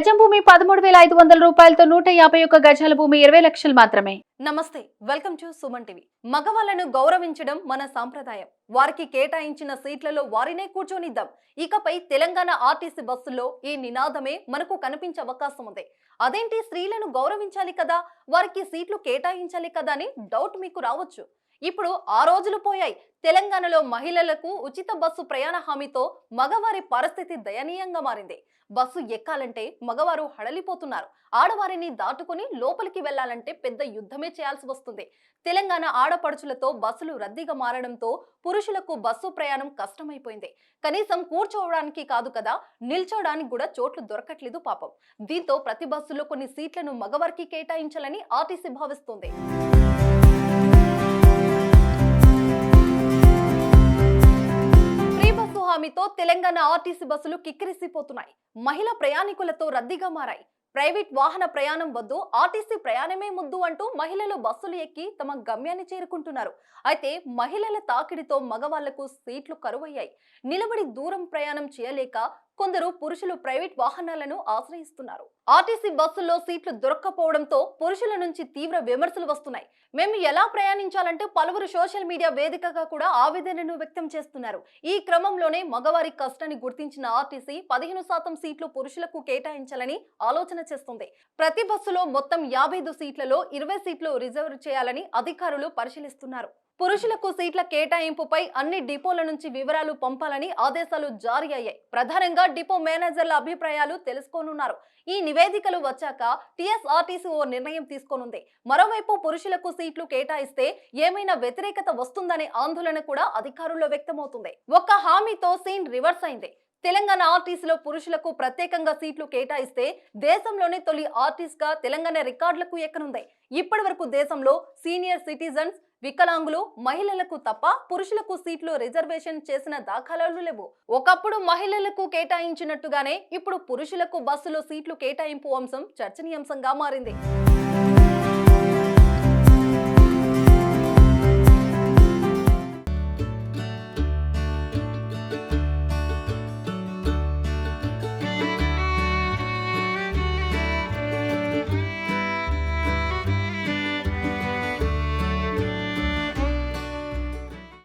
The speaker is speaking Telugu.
గజం భూమి పదమూడు వేల ఐదు వందల రూపాయలతో నూట యాభై ఒక్క గజాల భూమి ఇరవై లక్షలు మాత్రమే. Namaste welcome to Suman TV. మగవాళ్ళను గౌరవించడం మన సాంప్రదాయం. వారికి కేటాయించిన సీట్లలో వారినే కూర్చొనిద్దాం. ఇకపై తెలంగాణ ఆర్టీసీ బస్సుల్లో ఈ నినాదమే మనకు కనిపించే అవకాశం ఉంది. అదేంటి స్త్రీలను గౌరవించాలి కదా? వారికి సీట్లు కేటాయించాలి కదా అని డౌట్ మీకు రావచ్చు. ఇప్పుడు ఆ రోజులు పోయాయి. తెలంగాణలో మహిళలకు ఉచిత బస్సు ప్రయాణ హామీతో మగవారి పరిస్థితి దయనీయంగా మారింది. బస్సు ఎక్కాలంటే మగవారు హడలిపోతున్నారు. ఆడవారిని దాటుకుని లోపలికి వెళ్ళాలంటే పెద్ద యుద్ధమే చేయాల్సి వస్తుంది. తెలంగాణ ఆడపడుచులతో బస్సులు రద్దీగా మారడంతో పురుషులకు బస్సు ప్రయాణం కష్టమైపోయింది. కనీసం కూర్చోవడానికి కాదు కదా నిల్చోవడానికి కూడా చోట్లు దొరకట్లేదు పాపం. దీంతో ప్రతి బస్సులో కొన్ని సీట్లను మగవారికి కేటాయించాలని ఆర్టీసీ భావిస్తోంది. హామీతో తెలంగాణ ఆర్టీసీ బస్సులు కిక్కిరిసిపోతున్నాయి. మహిళా ప్రయాణికులతో రద్దీగా మారాయి. ప్రైవేట్ వాహన ప్రయాణం వద్దు ఆర్టీసీ ప్రయాణమే ముద్దు అంటూ మహిళలు బస్సులు ఎక్కి తమ గమ్యాన్ని చేరుకుంటున్నారు. అయితే మహిళల తాకిడితో మగవాళ్ళకు సీట్లు కరువయ్యాయి. నిలబడి దూరం ప్రయాణం చేయలేక కొందరు పురుషులు ప్రైవేట్ వాహనాలను ఆశ్రయిస్తున్నారు. ఆర్టీసీ బస్సుల్లో సీట్లు దొరక్కపోవడంతో పురుషుల నుంచి తీవ్ర విమర్శలు వస్తున్నాయి. మేము ఎలా ప్రయాణించాలంటే పలువురు సోషల్ మీడియా వేదికగా కూడా ఆవేదనను వ్యక్తం చేస్తున్నారు. ఈ క్రమంలోనే మగవారి కష్టాన్ని గుర్తించిన ఆర్టీసీ పదిహేను శాతం సీట్లు పురుషులకు కేటాయించాలని ఆలోచన చేస్తుంది. ప్రతి బస్సులో మొత్తం యాభై సీట్లలో ఇరవై సీట్లు రిజర్వ్ చేయాలని అధికారులు పరిశీలిస్తున్నారు. పురుషులకు సీట్ల కేటాయింపుపై అన్ని డిపోల నుంచి వివరాలు పంపాలని ఆదేశాలు జారీ అయ్యాయి. ప్రధానంగా డిపో మేనేజర్ల అభిప్రాయాలు తెలుసుకోనున్నారు. ఈ నివేదికలు వచ్చాక టీఎస్ఆర్టీసీ ఓ నిర్ణయం తీసుకోనుంది. మరోవైపు పురుషులకు సీట్లు కేటాయిస్తే ఏమైనా వ్యతిరేకత వస్తుందనే ఆందోళన కూడా అధికారుల్లో వ్యక్తమవుతుంది. ఒక్క హామీతో సీన్ రివర్స్ అయింది. తెలంగాణ ఆర్టీసీలో పురుషులకు ప్రత్యేకంగా సీట్లు కేటాయిస్తే దేశంలోనే తొలి ఆర్టిస్ట్గా తెలంగాణ రికార్డులకు ఎక్కనుంది? ఇప్పటి వరకు దేశంలో సీనియర్ సిటిజన్స్ వికలాంగులు మహిళలకు తప్ప పురుషులకు సీట్లు రిజర్వేషన్ చేసిన దాఖలాలు లేవు. ఒకప్పుడు మహిళలకు కేటాయించినట్టుగానే ఇప్పుడు పురుషులకు బస్సులో సీట్లు కేటాయింపు అంశం చర్చనీయాంశంగా మారింది.